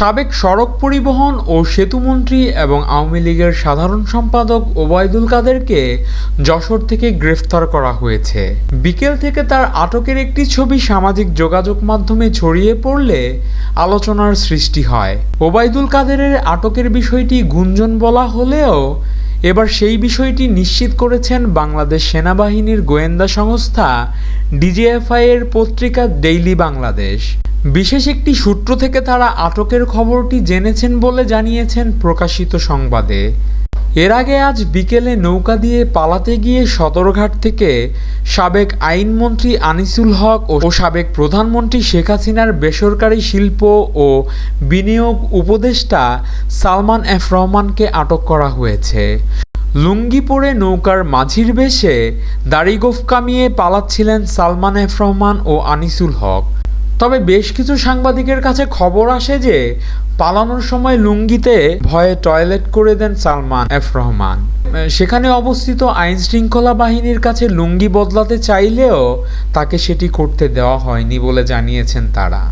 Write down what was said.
সাবেক সড়ক পরিবহন ও সেতুমন্ত্রী এবং আওয়ামী লীগের সাধারণ সম্পাদক ওবায়দুল কাদেরকে যশোর থেকে গ্রেফতার করা হয়েছে। বিকেল থেকে তার আটকের একটি ছবি সামাজিক যোগাযোগ মাধ্যমে ছড়িয়ে পড়লে আলোচনার সৃষ্টি হয়। ওবায়দুল কাদেরের আটকের বিষয়টি গুঞ্জন বলা হলেও এবার সেই বিষয়টি নিশ্চিত করেছেন বাংলাদেশ সেনাবাহিনীর গোয়েন্দা সংস্থা, ডিজিএফআই এর পত্রিকা ডেইলি বাংলাদেশ। বিশেষ একটি সূত্র থেকে তারা আটকের খবরটি জেনেছেন বলে জানিয়েছেন প্রকাশিত সংবাদে। এর আগে আজ বিকেলে নৌকা দিয়ে পালাতে গিয়ে সদরঘাট থেকে সাবেক আইনমন্ত্রী আনিসুল হক ও সাবেক প্রধানমন্ত্রী শেখ হাসিনার বেসরকারি শিল্প ও বিনিয়োগ উপদেষ্টা সালমান এফ রহমানকে আটক করা হয়েছে। লুঙ্গি পরে নৌকার মাঝির বেশে দাড়িগোফ কামিয়ে পালাচ্ছিলেন সালমান এফ রহমান ও আনিসুল হক। তবে বেশ কিছু সাংবাদিকের কাছে খবর আসে যে, পালানোর সময় লুঙ্গিতে ভয়ে টয়লেট করে দেন সালমান এফ রহমান। সেখানে অবস্থিত আইন শৃঙ্খলা বাহিনীর কাছে লুঙ্গি বদলাতে চাইলেও তাকে সেটি করতে দেওয়া হয়নি বলে জানিয়েছেন তারা।